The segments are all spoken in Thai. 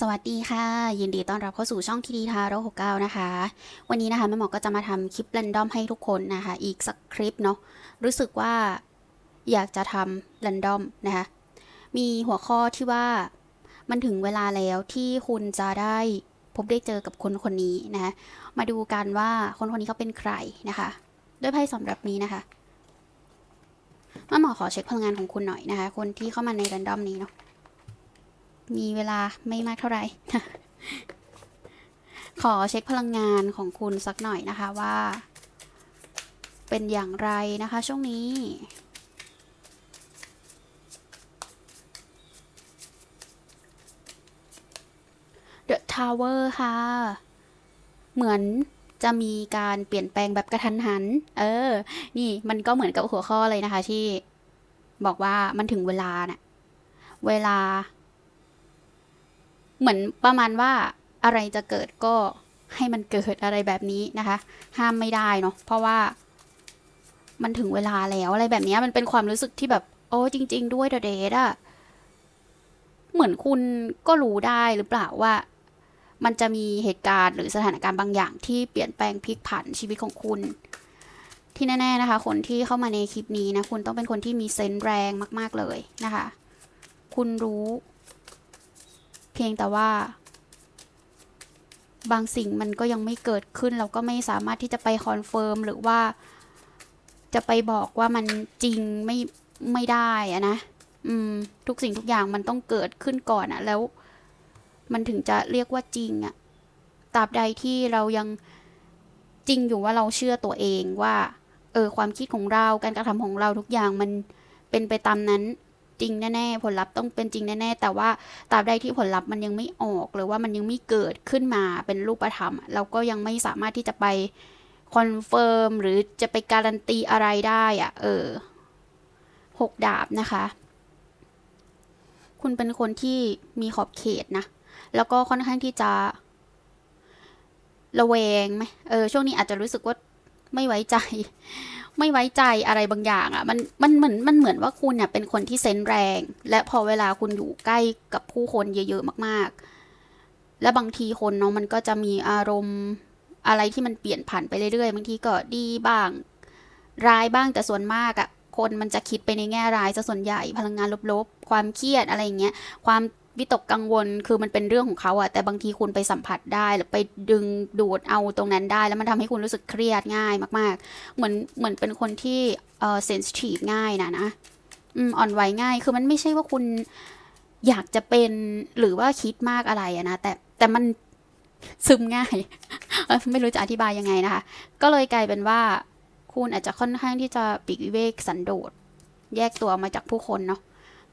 สวัสดีค่ะ ยินดีต้อนรับเข้าสู่ช่องทีดีทาโร่หกเก้านะคะ วันนี้นะคะแม่หมอก็จะมาทำคลิปเรนดอมให้ทุกคนนะคะ อีกสักคลิปเนาะรู้สึกว่าอยากจะทำเรนดอมนะคะ มีหัวข้อที่ว่ามันถึงเวลาแล้วที่คุณจะได้พบได้เจอกับคนคนนี้นะคะมาดูกันว่าคนคนนี้เขาเป็นใครนะคะ ด้วยไพ่สำหรับนี้นะคะแม่หมอขอเช็คพลังงานของคุณหน่อยนะคะ คนที่เข้ามาในเรนดอมนี้เนาะ มีเวลาไม่มากเท่าไหร่ ขอเช็คพลังงานของคุณสักหน่อยนะคะว่า เป็นอย่างไรนะคะช่วงนี้ The Tower ค่ะ เหมือนจะมีการเปลี่ยนแปลงแบบกระทันหัน เออ นี่มันก็เหมือนกับหัวข้อเลยนะคะที่บอกว่ามันถึงเวลาน่ะ เวลา เหมือนประมาณว่าอะไรจะเกิดก็ให้มันเกิดอะไรแบบนี้นะคะ ห้ามไม่ได้เนาะเพราะว่ามันถึงเวลาแล้วอะไรแบบนี้มันเป็นความรู้สึกที่แบบ โอ้จริง ๆ ด้วยเดทอะเหมือนคุณก็รู้ได้หรือเปล่าว่า มันจะมีเหตุการณ์หรือสถานการณ์บางอย่างที่เปลี่ยนแปลงพลิกผันชีวิตของคุณ ที่แน่ ๆนะคะ คนที่เข้ามาในคลิปนี้นะ คุณต้องเป็นคนที่มีเซนส์แรงมาก ๆเลยนะคะ คุณรู้ เพียงแต่ว่า บางสิ่งมันก็ยังไม่เกิดขึ้น เราก็ไม่สามารถที่จะไปคอนเฟิร์มหรือว่า จะไปบอกว่ามันจริงไม่ไม่ได้อะนะอืม ทุกสิ่งทุกอย่างมันต้องเกิดขึ้นก่อนอะแล้ว มันถึงจะเรียกว่าจริงอะตราบใดที่เรายังจริงอยู่ว่าเราเชื่อตัวเองว่า เออความคิดของเราการกระทำของเราทุกอย่างมันเป็นไปตามนั้น จริงแน่ๆ ผลลัพธ์ต้องเป็นจริงแน่ๆ แต่ว่าตราบใดที่ผลลัพธ์มันยังไม่ออก หรือว่ามันยังไม่เกิดขึ้นมาเป็นรูปธรรม เราก็ยังไม่สามารถที่จะไปคอนเฟิร์มหรือจะไปการันตีอะไรได้อะเออหกดาบนะคะ คุณเป็นคนที่มีขอบเขตนะ แล้วก็ค่อนข้างที่จะ ระแวงไหมเออช่วงนี้อาจจะรู้สึกว่าไม่ไว้ใจ ไม่ไว้ใจอะไรบางอย่างอะ่ะมันมันเหมือนมันเหมือนว่าคุณเนี่ยเป็นคนที่เซนแรง และพอเวลาคุณอยู่ใกล้กับผู้คนเยอะๆมาก ๆ และบางทีคนเนาะมันก็จะมีอารมณ์อะไรที่มันเปลี่ยนผันไปเรื่อยๆบางทีก็ดีบ้าง ร้ายบ้างแต่ส่วนมากอะ่ะคนมันจะคิดไปในแง่ร้ายซะส่วนใหญ่พลังงานลบๆ ความเครียดอะไรเงี้ยความ วิตกกังวลคือมันเป็นเรื่องของเขาอะแต่บางทีคุณไปสัมผัสได้หรือไปดึงดูดเอาตรงนั้นได้ แล้วมันทำให้คุณรู้สึกเครียดง่ายมากๆ เหมือนเหมือนเป็นคนที่เออเซนซิทีฟง่ายนะนะอืมอ่อนไหวง่าย คือมันไม่ใช่ว่าคุณอยากจะเป็นหรือว่าคิดมากอะไรอะนะแต่แต่มันซึมง่าย ไม่รู้จะอธิบายยังไงนะคะ ก็เลยกลายเป็นว่า คุณอาจจะค่อนข้างที่จะปีกวิเวกสันโดษแยกตัวมาจากผู้คนเนาะ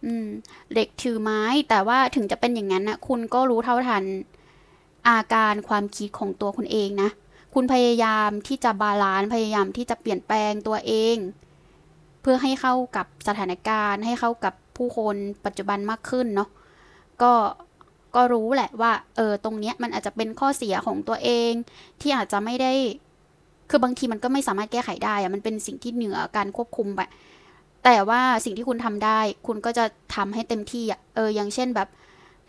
อืมเหล็กถือไม้ แต่ว่าถึงจะเป็นอย่างนั้นนะคุณก็รู้เท่าทันอาการความคิดของตัวคุณเองนะ คุณพยายามที่จะบาลานซ์พยายามที่จะเปลี่ยนแปลงตัวเอง เพื่อให้เข้ากับสถานการณ์ ให้เข้ากับผู้คนปัจจุบันมากขึ้นเนาะก็ก็รู้แหละว่า เออตรงเนี้ยมันอาจจะเป็นข้อเสียของตัวเอง ที่อาจจะไม่ได้ คือบางทีมันก็ไม่สามารถแก้ไขได้อะมันเป็นสิ่งที่เหนือการควบคุมไป แต่ว่าสิ่งที่คุณทำได้ คุณก็จะทำให้เต็มที่อะเอออย่างเช่นแบบ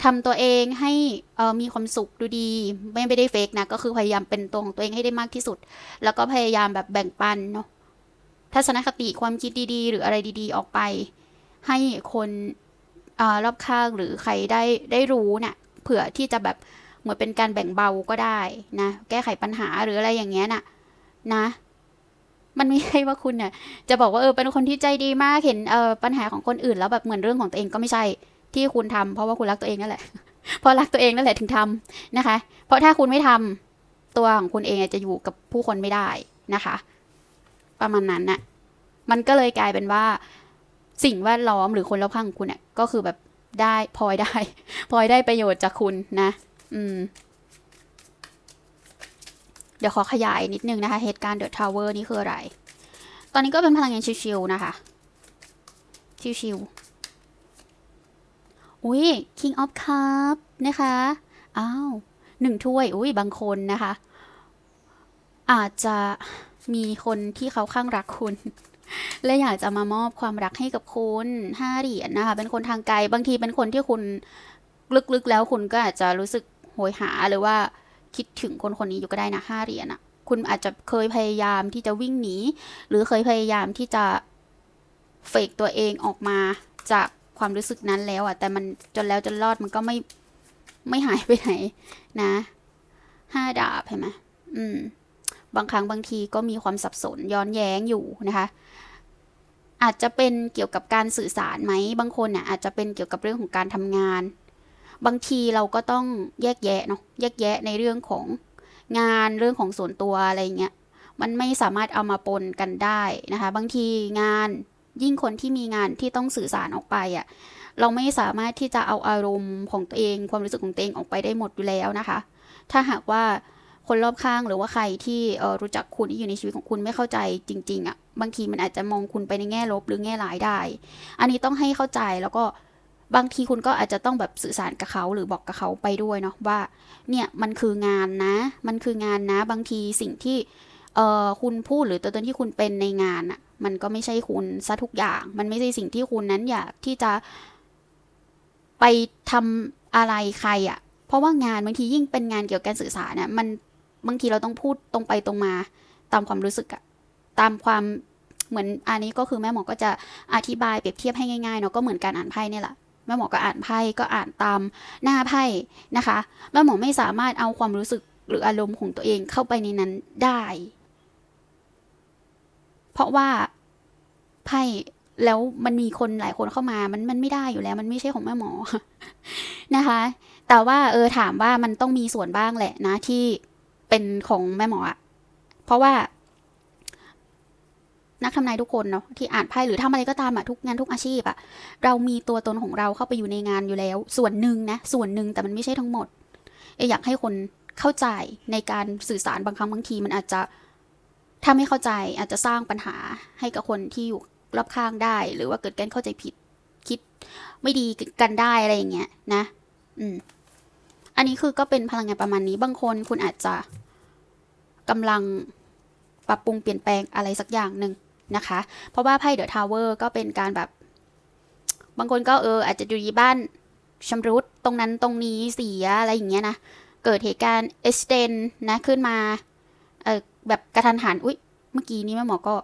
ทำตัวเองให้เออมีความสุขดูดี ไม่ไม่ได้เฟกนะก็คือพยายามเป็นตัวของตัวเองให้ได้มากที่สุด แล้วก็พยายามแบบแบ่งปันเนาะทัศนคติความคิดดีๆ หรืออะไรดี ๆ ออกไป ให้คนอรอบข้างหรือใครได้ได้รู้น่ะเผื่อที่จะแบบเหมือนเป็นการแบ่งเบาก็ได้นะ แก้ไขปัญหาหรืออะไรอย่างเงี้ยน่ะนะ มันไม่ใช่ว่าคุณเนี่ยจะบอกว่าเออเป็นคนที่ใจดีมากเห็นเออปัญหาของคนอื่นแล้วแบบเหมือนเรื่องของตัวเองก็ไม่ใช่ที่คุณทำเพราะว่าคุณรักตัวเองนั่นแหละเพราะรักตัวเองนั่นแหละถึงทำนะคะ เพราะถ้าคุณไม่ทำตัวของคุณเองจะอยู่กับผู้คนไม่ได้นะคะ ประมาณนั้นน่ะมันก็เลยกลายเป็นว่าสิ่งแวดล้อมหรือคนรอบข้างของคุณเนี่ยก็คือแบบได้พลอยได้พลอยได้ประโยชน์จากคุณนะ อืม เดี๋ยวขอขยายนิดนึงนะคะ เหตุการณ์เดอะทาวเวอร์นี่คืออะไร ตอนนี้ก็เป็นพลังงานชิวๆนะคะ ชิวๆอุ้ย King of Cup นะคะ อ้าวหนึ่งถ้วย อุ้ยบางคนนะคะ อาจจะมีคนที่เขาข้างรักคุณ และอยากจะมามอบความรักให้กับคุณห้าเหรียญนะคะ เป็นคนทางไกล บางทีเป็นคนที่คุณลึกๆแล้วคุณก็อาจจะรู้สึกโหยหาหรือว่า คิดถึงคนคนนี้อยู่ก็ได้นะห้าเหรียญอะคุณอาจจะเคยพยายามที่จะวิ่งหนี หรือเคยพยายามที่จะเฟกตัวเองออกมาจากความรู้สึกนั้นแล้วอะแต่มันจนแล้วจนรอดมันก็ไม่ไม่หายไปไหนนะห้าดาบเห็นไหมอืม บางครั้งบางทีก็มีความสับสนย้อนแย้งอยู่นะคะ อาจจะเป็นเกี่ยวกับการสื่อสารไหมบางคนน่ะอาจจะเป็นเกี่ยวกับเรื่องของการทำงาน บางทีเราก็ต้องแยกแยะเนาะแยกแยะในเรื่องของงานเรื่องของส่วนตัวอะไรเงี้ยมันไม่สามารถเอามาปนกันได้นะคะ บางทีงานยิ่งคนที่มีงานที่ต้องสื่อสารออกไปอะ่ะเราไม่สามารถที่จะเอาอารมณ์ของตัวเอง ความรู้สึกของตัวเองออกไปได้หมดอยู่แล้วนะคะ ถ้าหากว่าคนรอบข้างหรือว่าใครที่ออรู้จักคุณที่อยู่ในชีวิตของคุณไม่เข้าใจจริง ๆอะ่ะบางทีมันอาจจะมองคุณไปในแง่ลบหรือแง่ร้ายได้ อันนี้ต้องให้เข้าใจแล้วก็ บางทีคุณก็อาจจะต้องแบบสื่อสารกับเขาหรือบอกกับเขาไปด้วยเนาะว่า เนี่ยมันคืองานนะ มันคืองานนะ บางทีสิ่งที่เออคุณพูดหรือตัวตนที่คุณเป็นในงานอะ่ะมันก็ไม่ใช่คุณซะทุกอย่าง มันไม่ใช่สิ่งที่คุณนั้นอยากที่จะไปทำอะไรใครอะ่ะเพราะว่างานบางทียิ่งเป็นงานเกี่ยวกับการสื่อสารน่ะมันบางทีเราต้องพูดตรงไปตรงมาตามความรู้สึกอะตามความเหมือนอันนี้ก็คือแม่หมอก็จะอธิบายเปรียบเทียบให้ง่ายๆเนาะก็เหมือนการอ่านไพ่เนี่ยแหละ แม่หมอก็อ่านไพ่ก็อ่านตามหน้าไพ่นะคะแม่หมอไม่สามารถเอาความรู้สึกหรืออารมณ์ของตัวเองเข้าไปในนั้นได้ เพราะว่าไพ่แล้วมันมีคนหลายคนเข้ามา มันมันไม่ได้อยู่แล้ว มันไม่ใช่ของแม่หมอนะคะ แต่ว่าเออถามว่ามันต้องมีส่วนบ้างแหละนะที่เป็นของแม่หมออะเพราะว่า นักทำนายทุกคนเนาะที่อ่านไพ่หรือทำอะไรก็ตามอะทุกงานทุกอาชีพอะเรามีตัวตนของเราเข้าไปอยู่ในงานอยู่แล้ว ส่วนหนึ่งนะส่วนหนึ่งแต่มันไม่ใช่ทั้งหมดเออยากให้คนเข้าใจในการสื่อสารบางครั้งบางทีมันอาจจะถ้าไม่เข้าใจอาจจะสร้างปัญหาให้กับคนที่อยู่รอบข้างได้ หรือว่าเกิดการเข้าใจผิดคิดไม่ดีกันได้อะไรอย่างเงี้ยนะ อืม อันนี้คือก็เป็นพลังงานประมาณนี้ บางคนคุณอาจจะกำลังปรับปรุงเปลี่ยนแปลงอะไรสักอย่างหนึ่ง นะคะ เพราะว่าไพ่เดอะทาวเวอร์ก็เป็นการแบบ บางคนก็เออ อาจจะอยู่ที่บ้านชำรุดตรงนั้นตรงนี้เสียอะไรอย่างเงี้ยนะ เกิดเหตุการณ์เอสเตนนะขึ้นมาเออแบบกระทันหันอุ๊ย เมื่อกี้นี้แม่หมอก็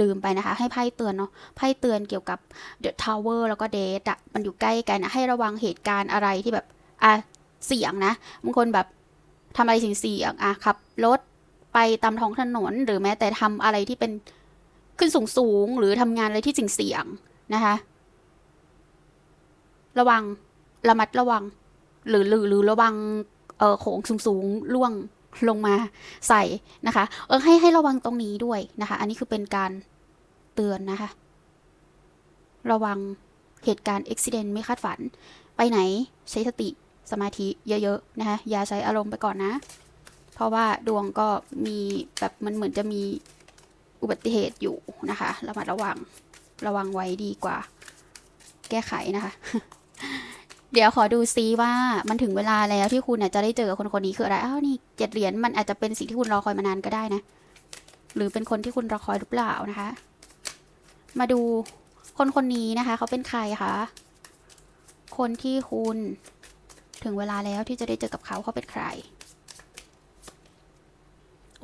ลืมไปนะคะ ให้ไพ่เตือนเนาะไพ่เตือนเกี่ยวกับเดอะทาวเวอร์แล้วก็เดทอะมันอยู่ใกล้กันนะให้ระวังเหตุการณ์อะไรที่แบบอะเสี่ยงนะบางคนแบบทำอะไรเสี่ยงๆอะขับรถไปตามท้องถนน หรือแม้แต่ทำอะไรที่เป็น ขึ้นสูงสูงหรือทำงานอะไรที่เสี่ยงนะคะ ระวังระมัดระวัง หรือหรือหรือระวังเออโขงสูงสูงล่วงลงมาใส่นะคะ เออให้ให้ระวังตรงนี้ด้วยนะคะ อันนี้คือเป็นการเตือนนะคะ ระวังเหตุการณ์อุบิเหตุไม่คาดฝัน ไปไหนใช้สติสมาธิเยอะๆนะคะอย่าใช้อารมณ์ไปก่อนนะ เพราะว่าดวงก็มีแบบมันเหมือนจะมี อุบัติเหตุอยู่นะคะระมัดระวังระวังไว้ดีกว่า แก้ไขนะคะ เดี๋ยวขอดูซิว่ามันถึงเวลาแล้วที่คุณจะได้เจอคนคนนี้คืออะไรอ้าวนี่เจ็ดเหรียญมันอาจจะเป็นสิ่งที่คุณรอคอยมานานก็ได้นะ หรือเป็นคนที่คุณรอคอยหรือเปล่านะคะ มาดูคนคนนี้นะคะ เขาเป็นใครคะคนที่คุณถึงเวลาแล้วที่จะได้เจอกับเขาเขาเป็นใคร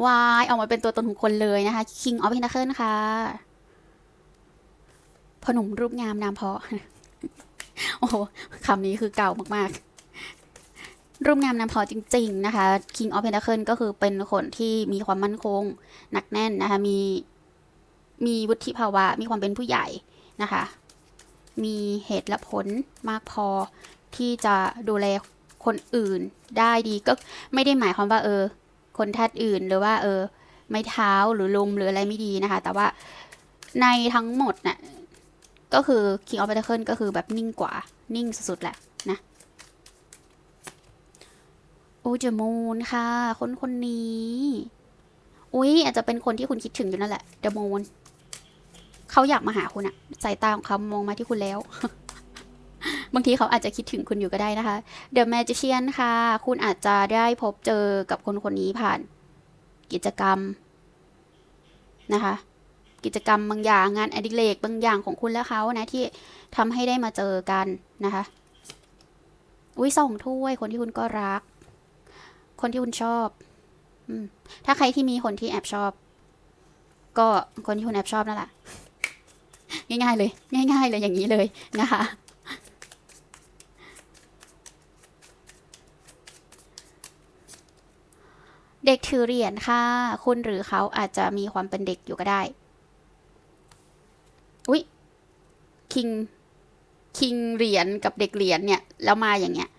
วายออกมาเป็นตัวตนของคนเลยนะคะ King of Pentacles ค่ะพอหนุ่มรูปงามนามเพาะ โอ้โหคำนี้คือเก่ามากๆ รูปงามนามเพอจริง ๆ นะคะ King of Pentacle ก็คือเป็นคนที่มีความมั่นคง หนักแน่นนะคะ มี มีวุฒิภาวะ มีความเป็นผู้ใหญ่นะคะ มีเหตุและผลมากพอที่จะดูแลคนอื่นได้ดีก็ไม่ได้หมายความว่าเออ คนทัดอื่นหรือว่าเออไม่เท้าหรือลมหรืออะไรไม่ดีนะคะ แต่ว่าในทั้งหมดน่ะก็คือ King of Pentacle ก็คือแบบนิ่งกว่านิ่งสุดๆแหละนะโอ้จมูนค่ะ คนคนนี้ อุ้ยอาจจะเป็นคนที่คุณคิดถึงอยู่นั่นแหละเดมูนเขาอยากมาหาคุณอะสายตาของเขามองมาที่คุณแล้ว บางทีเขาอาจจะคิดถึงคุณอยู่ก็ได้นะคะ The Magician ค่ะ คุณอาจจะได้พบเจอกับคนคนนี้ผ่าน กิจกรรมนะคะ กิจกรรมบางอย่างงานอดิเรกบางอย่างของคุณและเขานะที่ทำให้ได้มาเจอกันนะคะอุ้ยสองถ้วยคนที่คุณก็รัก คนที่คุณชอบอถ้าใครที่มีคนที่แอบชอบ ก็คนที่คุณแอบชอบนั่นแหละง่ายๆเลย ง่าย ๆ เลยอย่างนี้เลยนะคะ เด็กถือเหรียญค่ะ คุณหรือเขาอาจจะมีความเป็นเด็กอยู่ก็ได้ อุ๊ยคิงคิงเหรียญกับเด็กเหรียญเนี่ย แล้วมาอย่างเงี้ย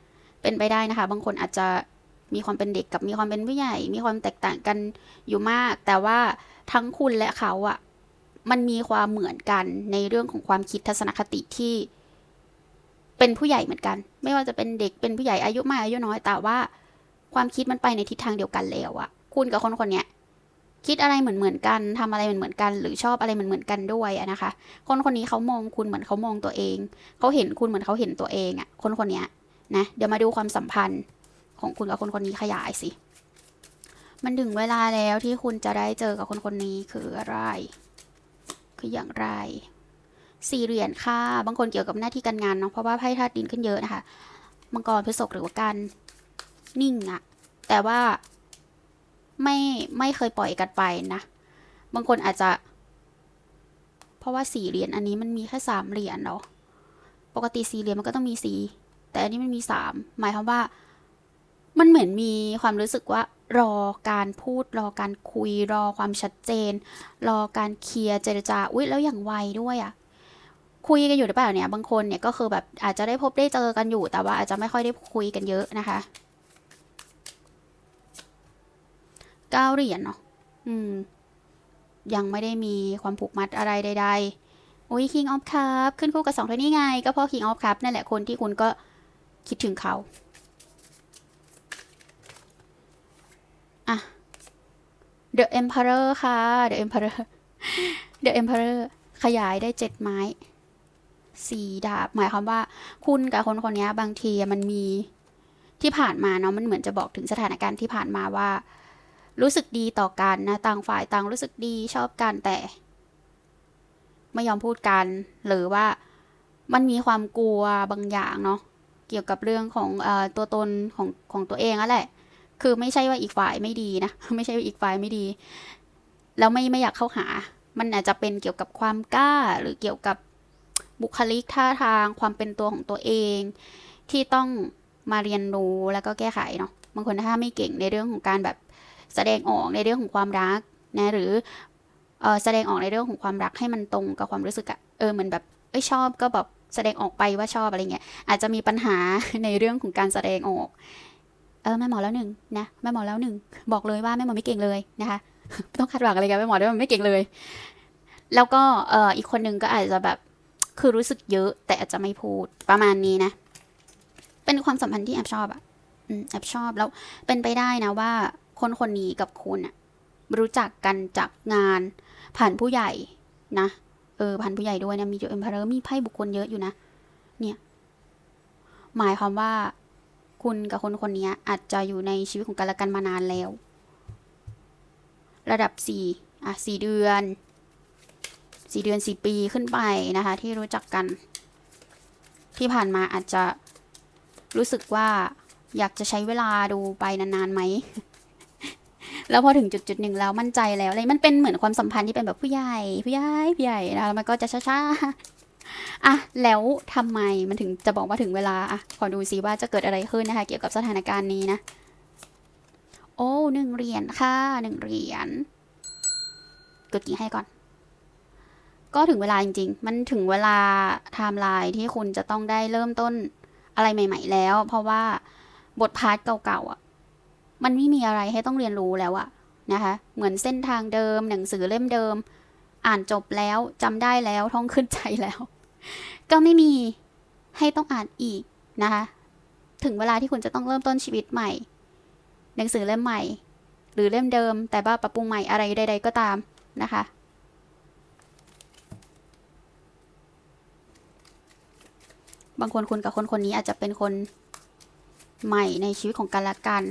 เป็นไปได้นะคะ บางคนอาจจะมีความเป็นเด็กกับมีความเป็นผู้ใหญ่ มีความแตกต่างกันอยู่มาก แต่ว่าทั้งคุณและเขาอะมันมีความเหมือนกันในเรื่องของความคิดทัศนคติที่ เป็นผู้ใหญ่เหมือนกัน ไม่ว่าจะเป็นเด็กเป็นผู้ใหญ่อายุมากอายุน้อยแต่ว่า ความคิดมันไปในทิศทางเดียวกันแล้วอะคุณกับคนคนเนี้ยคิดอะไรเหมือนเหมือนกันทำอะไรเหมือนเหมือนกัน หรือชอบอะไรเหมือนเหมือนกันด้วยอะนะคะ คนคนนี้เขามองคุณเหมือนเขามองตัวเองเขาเห็นคุณเหมือนเขาเห็นตัวเองอะคนคนเนี้ยนะเดี๋ยวมาดูความสัมพันธ์ของคุณกับคนคนนี้ขยายสิ มันถึงเวลาแล้วที่คุณจะได้เจอกับคนคนนี้คืออะไร คืออย่างไร สี่เหรียญค่ะ บางคนเกี่ยวกับหน้าที่การงานเนาะ เพราะว่าไพ่ธาตุดินขึ้นเยอะนะคะ มังกรพฤษภหรือว่าการ นิ่งอะแต่ว่าไม่ไม่เคยปล่อยกันไปนะ บางคนอาจจะ เพราะว่าสี่เหรียญอันนี้มันมีแค่สามเหรียญเนาะปกติสี่เหรียญมันก็ต้องมีสี่แต่อันนี้มันมีสามหมายความว่า มันเหมือนมีความรู้สึกว่า รอการพูด รอการคุย รอความชัดเจน รอการเคลียร์เจรจาอุ๊ยแล้วอย่างไวด้วยอะคุยกันอยู่หรือเปล่าเนี่ยบางคนเนี่ยก็คือแบบอาจจะได้พบได้เจอกันอยู่แต่ว่าอาจจะไม่ค่อยได้คุยกันเยอะนะคะ เก้าเหรียญเนาะอืม ยังไม่ได้มีความผูกมัดอะไรใด ๆ อุ้ย King of Cup ขึ้นคู่กับสองท่านนี้ไง ก็เพราะ King of Cup นั่นแหละคนที่คุณก็คิดถึงเขา อะ The Emperor ค่ะ The Emperor The Emperor ขยายได้เจ็ดไม้สี่ดาบ หมายความว่าคุณกับคนคนนี้บางทีมันมีที่ผ่านมาเนาะมันเหมือนจะบอกถึงสถานการณ์ที่ผ่านมาว่า รู้สึกดีต่อกันนะ ต่างฝ่ายต่างรู้สึกดีชอบกันแต่ ไม่ยอมพูดกัน หรือว่ามันมีความกลัวบางอย่างเนาะเกี่ยวกับเรื่องของออตัวตนของของตัวเองนั่นแหละ คือไม่ใช่ว่าอีกฝ่ายไม่ดีนะ ไม่ใช่ว่าอีกฝ่ายไม่ดี แล้วไม่ไม่อยากเข้าหา มันอาจจะเป็นเกี่ยวกับความกล้า หรือเกี่ยวกับบุคลิกท่าทางความเป็นตัวของตัวเอง ที่ต้องมาเรียนรู้แล้วก็แก้ไขเนาะบางคนถ้าไม่เก่งในเรื่องของการแบบ แสดงออกในเรื่องของความรักนะหรือออแสดงออกในเรื่องของความรักให้มันตรงกับความรู้สึกอะเออเหมือนแบบเอ้ยชอบก็แบบแสดงออกไปว่าชอบอะไรเงี้ยอาจจะมีปัญหาในเรื่องของการแสดงออกเออแม่หมอแล้วหนึ่งนะแม่หมอแล้วหนึ่งบอกเลยว่าแม่หมอไม่เก่งเลยนะคะไม่ต้องคาดหวังอะไรกันแม่หมอด้วยมันไม่เก่งเลย แล้วก็เอออีกคนหนึ่งก็อาจจะแบบคือรู้สึกเยอะ แต่อาจจะไม่พูดประมาณนี้นะ เป็นความสัมพันธ์ที่แอบชอบอะอืมแอบชอบแล้วเป็นไปได้นะว่า คนคนนี้กับคุณอะรู้จักกันจากงาน ผ่านผู้ใหญ่นะ เออ ผ่านผู้ใหญ่ด้วยนะ มีเยอะเอ็มพาร์มีไพ่บุคคลเยอะอยู่นะ เนี่ย หมายความว่า คุณกับคนคนนี้อาจจะอยู่ในชีวิตของกันและกันมานานแล้ว ระดับสี่อะสี่เดือนสี่เดือนสี่ปีขึ้นไปนะคะ ที่รู้จักกัน ที่ผ่านมาอาจจะรู้สึกว่าอยากจะใช้เวลาดูไปนานๆไหม แล้วพอถึงจุดจุดหนึ่งแล้วมั่นใจแล้วอะไรมันเป็นเหมือนความสัมพันธ์ที่เป็นแบบผู้ใหญ่ผู้ใหญ่ผู้ใหญ่แล้วมันก็จะช้าๆอะแล้วทำไมมันถึงจะบอกว่าถึงเวลาอะขอดูซิว่าจะเกิดอะไรขึ้นนะคะ เกี่ยวกับสถานการณ์นี้นะ โอ้หนึ่งเหรียญค่ะหนึ่งเหรียญกดกี่ให้ก่อน ก็ถึงเวลาจริง ๆ มันถึงเวลาไทม์ไลน์ที่คุณจะต้องได้เริ่มต้นอะไรใหม่ ๆ แล้ว เพราะว่าบทพาร์ทเก่าๆอะ มันไม่มีอะไรให้ต้องเรียนรู้แล้วอะนะคะ เหมือนเส้นทางเดิม หนังสือเล่มเดิม อ่านจบแล้วจำได้แล้วท่องขึ้นใจแล้ว ก็ไม่มีให้ต้องอ่านอีกนะคะ ถึงเวลาที่คุณจะต้องเริ่มต้นชีวิตใหม่ หนังสือเล่มใหม่ หรือเล่มเดิม แต่ว่าปรับปรุงใหม่อะไรใด ๆ ก็ตามนะคะบางคนคุณกับคนคนนี้อาจจะเป็นคนใหม่ในชีวิตของกันและกัน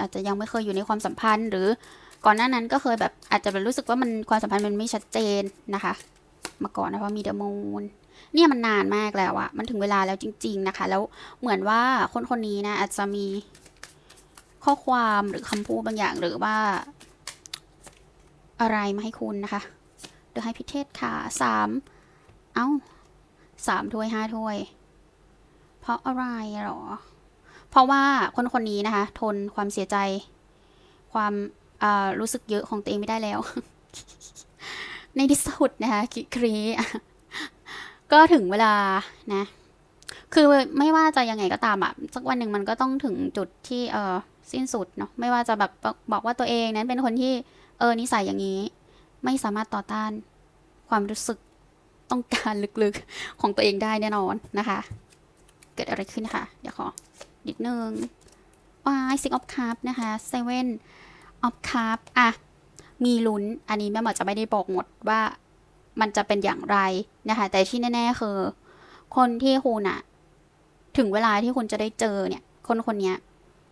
อาจจะยังไม่เคยอยู่ในความสัมพันธ์ หรือก่อนหน้านั้นก็เคยแบบอาจจะแบบรู้สึกว่ามันความสัมพันธ์มันไม่ชัดเจนนะคะ มาก่อนนะเพราะมีเดอะมูนเนี่ยมันนานมากแล้วอะมันถึงเวลาแล้วจริง ๆนะคะ แล้วเหมือนว่าคนคนนี้นะอาจจะมีข้อความหรือคำพูดบางอย่างหรือว่า อะไรมาให้คุณนะคะเดี๋ยวให้พิเทศค่ะสามเอ้าสามถ้วยห้าถ้วย เพราะอะไรหรอ เพราะว่าคนคนนี้นะคะ ทนความเสียใจ ความรู้สึกเยอะของตัวเองไม่ได้แล้ว ในที่สุดนะคะคิครีก็ถึงเวลานะ คือไม่ว่าจะยังไงก็ตามอะสักวันหนึ่งมันก็ต้องถึงจุดที่เออสิ้นสุดเนาะไม่ว่าจะแบบบอกว่าตัวเองนั้นเป็นคนที่เออนิสัยอย่างนี้ ไม่สามารถต่อต้าน ความรู้สึกต้องการลึกๆของตัวเองได้แน่นอนนะคะ เกิดอะไรขึ้นคะเดี๋ยวขอ นิดนึงวายซิกออฟคาร์บนะคะเซเว่นออฟคาร์บอะ มีลุ้น อันนี้แม่หมอจะไม่ได้บอกหมดว่ามันจะเป็นอย่างไรนะคะ แต่ที่แน่ ๆ คือ คนที่คุณอะถึงเวลาที่คุณจะได้เจอเนี่ย คนคนนี้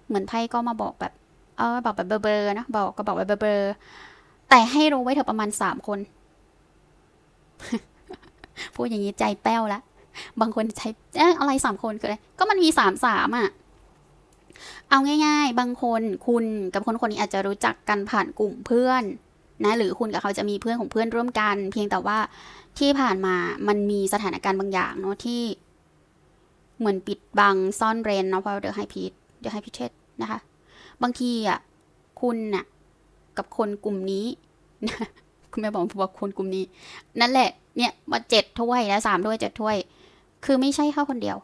เหมือนไพ่ก็มาบอกแบบ เออบอกแบบเบลอๆนะ บอกก็บอกแบบเบลอๆแต่ให้รู้ไว้เถอะประมาณสามคน พูดอย่างนี้ใจแป้วละ บางคนใช้เอ๊ะอะไรสามคนคืออะไร ก็มันมีสามสามอะ เอาง่ายๆ บางคนคุณกับคนคนนี้อาจจะรู้จักกันผ่านกลุ่มเพื่อนนะหรือคุณกับเขาจะมีเพื่อนของเพื่อนร่วมกัน เพียงแต่ว่าที่ผ่านมามันมีสถานการณ์บางอย่างเนาะที่ เหมือนปิดบังซ่อนเร้นเนาะเพราะเดี๋ยวให้พีทเดี๋ยวให้พีเทศนะคะ บางทีอะคุณน่ะกับคนกลุ่มนี้คุณแม่บอกว่าคนกลุ่มนี้ นั่นแหละเนี่ยมาเจ็ดถ้วยนะสามถ้วยเจ็ดถ้วย คือไม่ใช่แค่คนเดียว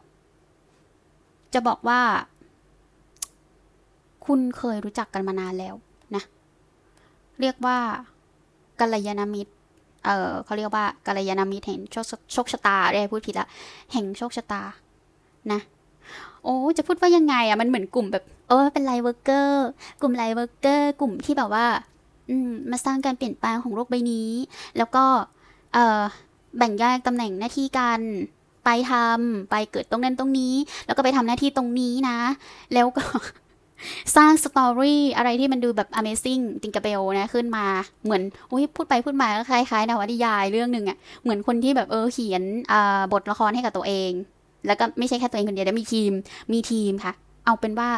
จะบอกว่า คุณเคยรู้จักกันมานานแล้วนะเรียกว่ากัลยาณมิตรเออเขาเรียกว่ากัลยาณมิตรแห่งโชคโชคชะตาได้พูดผิดละแห่งโชคชะตานะโอ้จะพูดว่ายังไงอะมันเหมือนกลุ่มแบบเออเป็นไลเวิร์เกอร์กลุ่มไลเวิร์เกอร์กลุ่มที่แบบว่า อืมมาสร้างการเปลี่ยนแปลงของโลกใบนี้ แล้วก็เออแบ่งแยกตำแหน่งหน้าที่กันไปทำไปเกิดตรงนั้นตรงนี้ แล้วก็ไปทำหน้าที่ตรงนี้นะ แล้วก็ สร้างสตอรี่อะไรที่มันดูแบบ Amazing ติงก b เบลนะขึ้นมาเหมือนอุ้ยพูดไปพูดมาก็คล้ายๆนวนิยายเรื่องหนึ่งอะเหมือนคนที่แบบเออเขียนบทละครให้กับตัวเอง แล้วก็ไม่ใช่แค่ตัวเองคนเดียวแต่มีทีมมีทีมค่ะ เอาเป็นว่า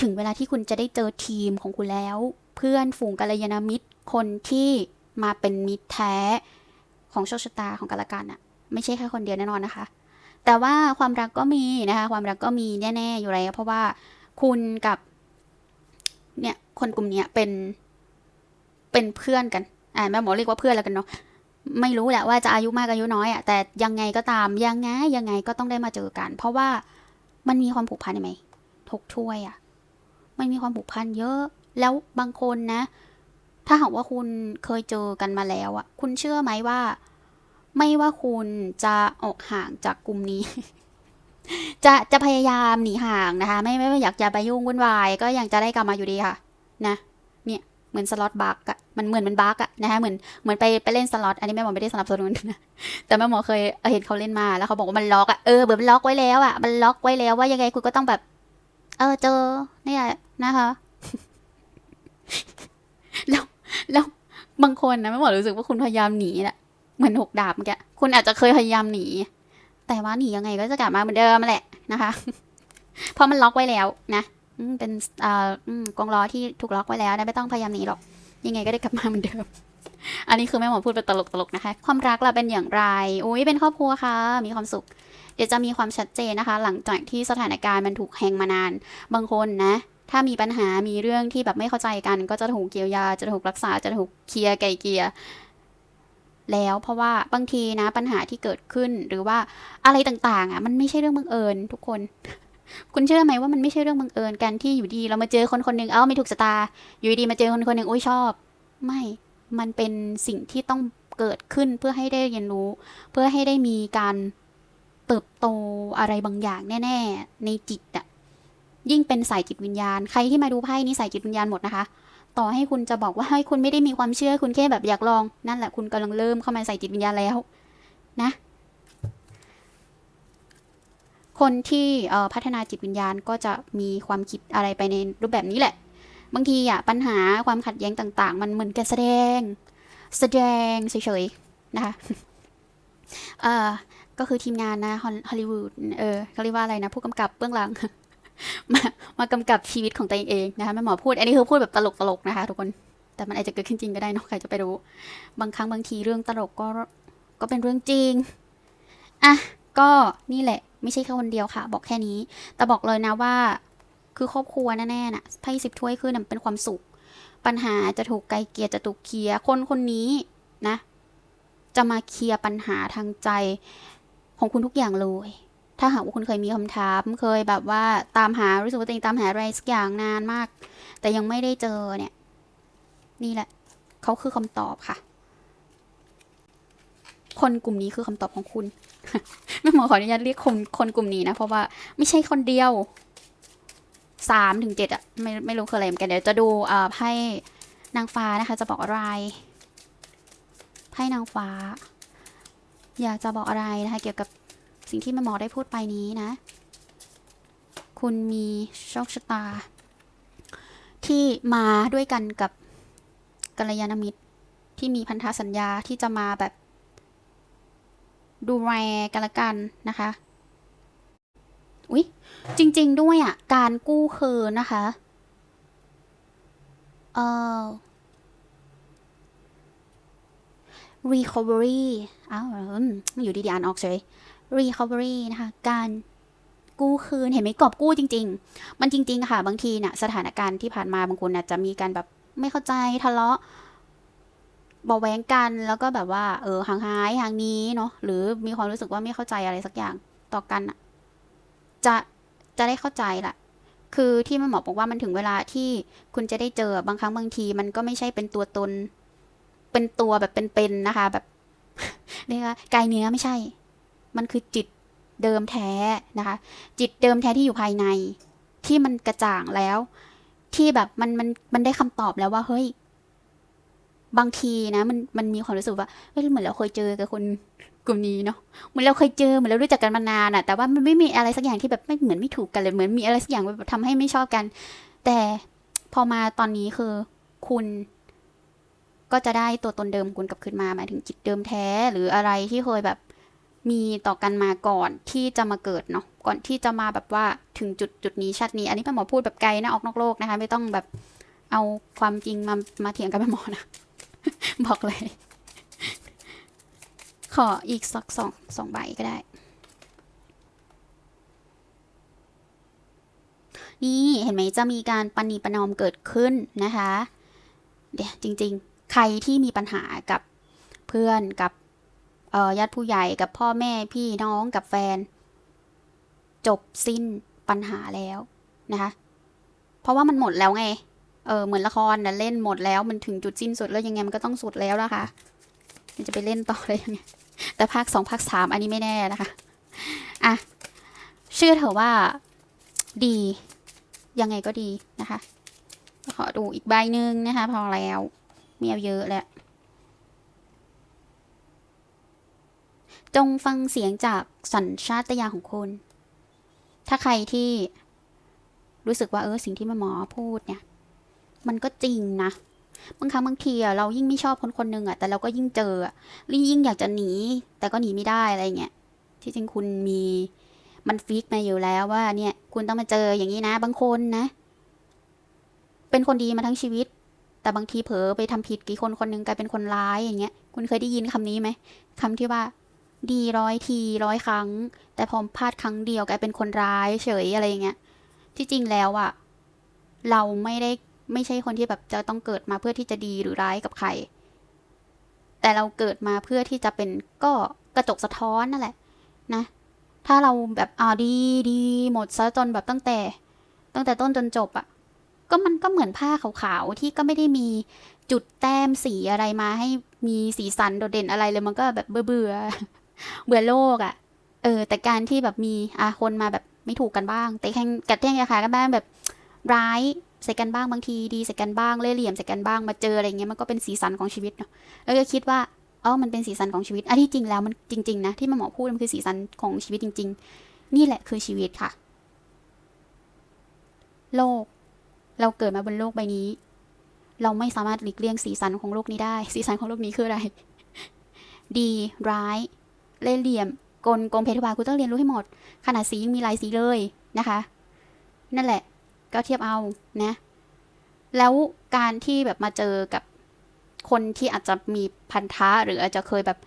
ถึงเวลาที่คุณจะได้เจอทีมของคุณแล้ว เพื่อนฝูงกัลยาณมิตรคนที่มาเป็นมิตรแท้ของโชคชะตาของกันละกันอะไม่ใช่แค่คนเดียวแน่นอนนะคะ แต่ว่าความรักก็มีนะคะ ความรักก็มีแน่ๆอยู่แล้วเพราะว่า คุณกับ เนี่ย คนกลุ่มนี้เป็น เป็นเพื่อนกัน อ่าแม่หมอเรียกว่าเพื่อนแล้วกันเนาะไม่รู้แหละว่าจะอายุมากอายุน้อยอะ่ะแต่ยังไงก็ตามยังไงยังไงก็ต้องได้มาเจอกัน เพราะว่ามันมีความผูกพันไหมทกถ้วยอะ่ะ มันมีความผูกพันเยอะ แล้วบางคนนะ ถ้าหากว่าคุณเคยเจอกันมาแล้วอะ่ะ คุณเชื่อไหมว่า ไม่ว่าคุณจะออกห่างจากกลุ่มนี้ จะจะพยายามหนีห่างนะคะ ไม่ไม่อยากจะไปยุ่งวุ่นวาย ก็ยังจะได้กลับมาอยู่ดีค่ะ นะเนี่ยเหมือนสล็อตบักอะมันเหมือนมันบักอะนะคะเหมือนเหมือนไปไปเล่นสล็อตอันนี้แม่หมอไม่ได้สนับสนุนนะแต่แม่หมอเคยเห็นเขาเล่นมาแล้วเขาบอกว่ามันล็อกอะเออเหมือนมันล็อกไว้แล้วอะมันล็อกไว้แล้วว่ายังไงคุณก็ต้องแบบ เออเจอเนี่ยนะคะแล้วแล้วบางคนนะแม่หมอรู้สึกว่าคุณพยายามหนีแหละเหมือนหกดาบเมื่อกี้คุณอาจจะเคยพยายามหนี แต่ว่าหนียังไงก็จะกลับมาเหมือนเดิมแหละนะคะ เพราะมันล็อกไว้แล้วนะเป็นอ่าอืมกรงล้อที่ถูกล็อกไว้แล้วนะไม่ต้องพยายามหนีหรอก ยังไงก็ได้กลับมาเหมือนเดิม อันนี้คือแม่หมอพูดเป็นตลกๆนะคะ ความรักเราเป็นอย่างไรอุ้ยเป็นครอบครัวค่ะ มีความสุข เดี๋ยวจะมีความชัดเจนนะคะ หลังจากที่สถานการณ์มันถูกแหงมานาน บางคนนะ ถ้ามีปัญหามีเรื่องที่แบบไม่เข้าใจกัน ก็จะถูกเยียวยาจะถูกรักษาจะถูกเคลียร์ไกลเกียร์ แล้วเพราะว่าบางทีนะปัญหาที่เกิดขึ้นหรือว่าอะไรต่างๆอะมันไม่ใช่เรื่องบังเอิญทุกคน คุณเชื่อไหมว่ามันไม่ใช่เรื่องบังเอิญกันที่อยู่ดี เรามาเจอคนคนหนึ่งเอ้าไม่ถูกชะตาอยู่ดีมาเจอคนคนหนึ่งอุ้ยชอบ ไม่มันเป็นสิ่งที่ต้องเกิดขึ้นเพื่อให้ได้เรียนรู้ เพื่อให้ได้มีการเติบโตอะไรบางอย่างแน่ ๆ ในจิตอะยิ่งเป็นสายจิตวิญญาณ ใครที่มาดูไพ่นี่สายจิตวิญญาณหมดนะคะ ต่อให้คุณจะบอกว่าให้คุณไม่ได้มีความเชื่อ คุณแค่แบบอยากลอง นั่นแหละคุณกำลังเริ่มเข้ามาใส่จิตวิญญาณแล้วนะ คนที่พัฒนาจิตวิญญาณก็จะมีความคิดอะไรไปในรูปแบบนี้แหละ บางทีอะปัญหาความขัดแย้งต่าง ๆ มันเหมือนการแสดง แสดงเฉยๆนะคะเออก็คือทีมงานนะฮอลลีวูดเออเขาเรียกว่าอะไรนะ ผู้กำกับเบื้องหลัง มามากำกับชีวิตของตัวเองเองนะคะแม่หมอพูด อันนี้คือพูดแบบตลกตลกๆนะคะ ทุกคนแต่มันอาจจะเกิดขึ้นจริงก็ได้นอะใครจะไปรู้ บางครั้งบางทีเรื่องตลกก็ก็เป็นเรื่องจริงอะก็นี่แหละ ไม่ใช่แค่คนเดียวค่ะ บอกแค่นี้ แต่บอกเลยนะว่า คือครอบครัวแน่ๆน่ะไพ่สิบถ้วยคือนะเป็นความสุข ปัญหาจะถูกไกลเกลี่ยจะถูกเคลียร์คนคนนี้นะ จะมาเคลียร์ปัญหาทางใจของคุณทุกอย่างเลย ถ้าหากว่าคุณเคยมีคำถาม เคยแบบว่าตามหารู้สึกว่าตัวเองตามหาอะไรสักอย่างนานมาก แต่ยังไม่ได้เจอเนี่ย นี่แหละเขาคือคำตอบค่ะ คนกลุ่มนี้คือคำตอบของคุณแม่หมอขออนุญาตเรียกคนคนกลุ่มนี้นะเพราะว่าไม่ใช่คนเดียวสามถึงเจ็ดอะไม่ไม่รู้คืออะไรเหมือนกันเดี๋ยวจะดูอ่าไพ่นางฟ้านะคะ จะบอกอะไรไพ่นางฟ้า อยากจะบอกอะไรนะคะเกี่ยวกับ สิ่งที่แม่หมอได้พูดไปนี้นะ คุณมีโชคชะตา ที่มาด้วยกันกับกัลยาณมิตรที่มีพันธสัญญาที่จะมาแบบ ดูแลกันละกันนะคะ อุ๊ย จริง ๆ ด้วยอะ การกู้คืนนะคะ เอ่อ recovery อ้าวอืมอยู่ดีๆอ่านออกเฉย recovery นะคะ การกู้คืน เห็นไหมกอบกู้จริง ๆ มันจริง ๆ ค่ะ บางทีน่ะสถานการณ์ที่ผ่านมาบางคนอาจจะมีการแบบไม่เข้าใจทะเลาะบาแว้งกันแล้วก็แบบว่าเออห่างหายห่างนี้เนาะหรือมีความรู้สึกว่าไม่เข้าใจอะไรสักอย่างต่อกันอะจะจะได้เข้าใจละคือที่แม่หมอบอกว่ามันถึงเวลาที่คุณจะได้เจอบางครั้งบางที มันก็ไม่ใช่เป็นตัวตน เป็นตัวแบบเป็นๆนะคะ แบบเรียกว่ากายเนื้อไม่ใช่ มันคือจิตเดิมแท้นะคะ จิตเดิมแท้ที่อยู่ภายใน ที่มันกระจ่างแล้ว ที่แบบมันมันมันได้คำตอบแล้วว่าเฮ้ย บางทีนะมันมันมีความรู้สึกว่าเฮ้ยเหมือนเราเคยเจอกับคนกลุ่มนี้เนาะเหมือนเราเคยเจอเหมือนเรารู้จักกันมานานอะแต่ว่ามันไม่มีอะไรสักอย่างที่แบบไม่เหมือนไม่ถูกกันเลยเหมือนมีอะไรสักอย่างแบบทำให้ไม่ชอบกัน แต่พอมาตอนนี้คือคุณก็จะได้ตัวตนเดิมคุณกลับคืนมาหมายถึงจิตเดิมแท้หรืออะไรที่เคยแบบ มีต่อกันมาก่อนที่จะมาเกิดเนาะก่อนที่จะมาแบบว่าถึงจุดจุดนี้ชาตินี้ อันนี้เป็นหมอพูดแบบไกลนะออกนอกโลกนะคะ ไม่ต้องแบบเอาความจริงมามาเถียงกันเป็นหมอนะบอกเลย ขออีกสักสองสองใบก็ได้ นี่เห็นไหมจะมีการปณีประนอมเกิดขึ้นนะคะ เดี๋ยวจริง ๆ ใครที่มีปัญหากับเพื่อนกับ ญาติผู้ใหญ่กับพ่อแม่พี่น้องกับแฟน จบสิ้นปัญหาแล้วนะคะ เพราะว่ามันหมดแล้วไง เออเหมือนละครนะเล่นหมดแล้ว มันถึงจุดสิ้นสุดแล้วยังไงมันก็ต้องสุดแล้วนะคะมันจะไปเล่นต่อได้ยังไง แต่ภาคสองภาคสามอันนี้ไม่แน่นะคะ อะ เชื่อเถอะว่าดี ยังไงก็ดีนะคะ ขอดูอีกใบหนึ่งนะคะ พอแล้วไม่เอาเยอะแล้ว จงฟังเสียงจากสัญชาตญาณของคุณ ถ้าใครที่รู้สึกว่าเออสิ่งที่มหมอพูดเนี่ย มันก็จริงนะ บางครั้งบางทีอะเรายิ่งไม่ชอบคนคนหนึ่งอะแต่เราก็ยิ่งเจออะยิ่งอยากจะหนี แต่ก็หนีไม่ได้อะไรเงี้ย ที่จริงคุณมีมันฟิกมาอยู่แล้วว่าเนี่ย คุณต้องมาเจออย่างนี้นะ บางคนนะ เป็นคนดีมาทั้งชีวิต แต่บางทีเผลอไปทำผิดกี่คนคนหนึงกลายเป็นคนร้ายอย่างเงี้ย คุณเคยได้ยินคำนี้ไหมคำที่ว่า ดีร้อยทีร้อยครั้ง แต่พอพลาดครั้งเดียวกลายเป็นคนร้ายเฉยอะไรอย่างเงี้ยที่จริงแล้วอะเราไม่ได้ไม่ใช่คนที่แบบจะต้องเกิดมาเพื่อที่จะดีหรือร้ายกับใคร แต่เราเกิดมาเพื่อที่จะเป็นก็กระจกสะท้อนนั่นแหละ นะ ถ้าเราแบบอ่าดีดีหมดซะจนแบบตั้งแต่ ตั้งแต่ต้นจนจบอะก็มันก็เหมือนผ้าขาวๆที่ก็ไม่ได้มีจุดแต้มสีอะไรมาให้มีสีสันโดดเด่นอะไรเลยมันก็แบบเบื่อๆ เบื่อโลกอะเออ แต่การที่แบบมีอาคนมาแบบไม่ถูกกันบ้าง แต่แข่งกัดแท่งยาขากันบ้างแบบร้ายใส่กันบ้างบางทีดีใส่กันบ้างเล่เหลี่ยมใส่กันบ้างมาเจออะไรเงี้ยมันก็เป็นสีสันของชีวิตเนาะแล้วก็คิดว่าอ๋อมันเป็นสีสันของชีวิตอันที่จริงแล้วมันจริง ๆ นะที่ม่หมอพูดมันคือสีสันของชีวิตจริง ๆ นี่แหละคือชีวิตค่ะ โลก เราเกิดมาบนโลกใบนี้ เราไม่สามารถหลีกเลี่ยงสีสันของโลกนี้ได้ สีสันของโลกนี้คืออะไร ดีร้าย เล่เหลี่ยม กลโกงเพทุบาคุณต้องเรียนรู้ให้หมด ขนาดสียังมีหลายสีเลยนะคะ นั่นแหละ ก็เทียบเอานะ แล้วการที่แบบมาเจอกับคนที่อาจจะมีพันธะหรืออาจจะเคยแบบ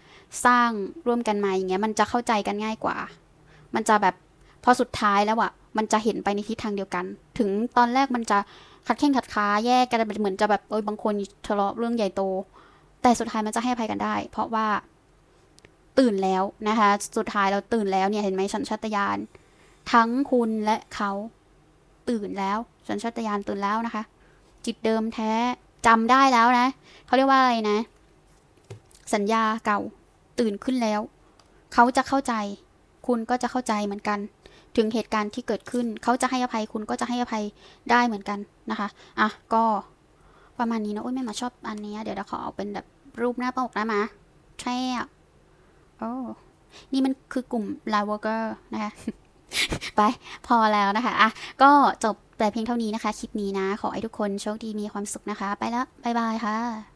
สร้างร่วมกันมาอย่างเงี้ย มันจะเข้าใจกันง่ายกว่า มันจะแบบพอสุดท้ายแล้วอะมันจะเห็นไปในทิศทางเดียวกัน ถึงตอนแรกมันจะขัดแข้งขัดขาแยกกันเหมือนจะแบบโอ้ยบางคนทะเลาะเรื่องใหญ่โต แต่สุดท้ายมันจะให้อภัยกันได้ เพราะว่า ตื่นแล้วนะคะ สุดท้ายเราตื่นแล้วเนี่ยเห็นไหมสัญชาตญาณทั้งคุณและเขาตื่นแล้ว สัญชาตญาณตื่นแล้วนะคะ จิตเดิมแท้จำได้แล้วนะเขาเรียกว่าอะไรนะ สัญญาเก่าตื่นขึ้นแล้ว เขาจะเข้าใจ คุณก็จะเข้าใจเหมือนกัน ถึงเหตุการณ์ที่เกิดขึ้น เขาจะให้อภัยคุณก็จะให้อภัยได้เหมือนกันนะคะอะก็ประมาณนี้นะโอ้ยแม่มาชอบอันเนี้ยเดี๋ยวเราขอเอาเป็นแบบรูปหน้าปกได้ไหมะใช่ โอ้นี่มันคือกลุ่มลาวเกอร์นะคะ ไปพอแล้วนะคะอะก็จบแต่เพียงเท่านี้นะคะ คลิปนี้นะ ขอให้ทุกคนโชคดีมีความสุขนะคะ ไปแล้ว บ๊ายบายค่ะ